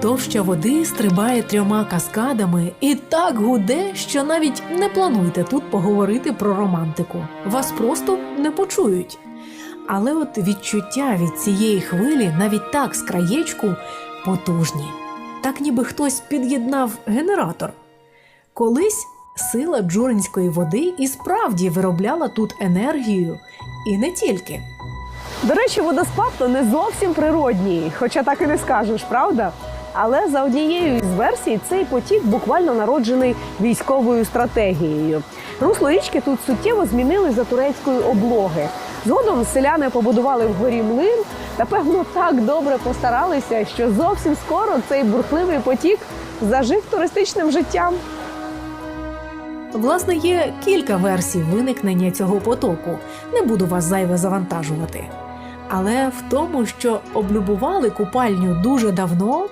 Товща води стрибає трьома каскадами і так гуде, що навіть не плануйте тут поговорити про романтику. Вас просто не почують. Але от відчуття від цієї хвилі навіть так з краєчку потужні. Так ніби хтось під'єднав генератор. Колись сила джуринської води і справді виробляла тут енергію, і не тільки. До речі, водоспад то не зовсім природній, хоча так і не скажеш, правда? Але за однією із версій цей потік буквально народжений військовою стратегією. Русло річки тут суттєво змінили за турецької облоги. Згодом селяни побудували вгорі млин та певно так добре постаралися, що зовсім скоро цей бурхливий потік зажив туристичним життям. Власне, є кілька версій виникнення цього потоку. Не буду вас зайве завантажувати. Але в тому, що облюбували купальню дуже давно,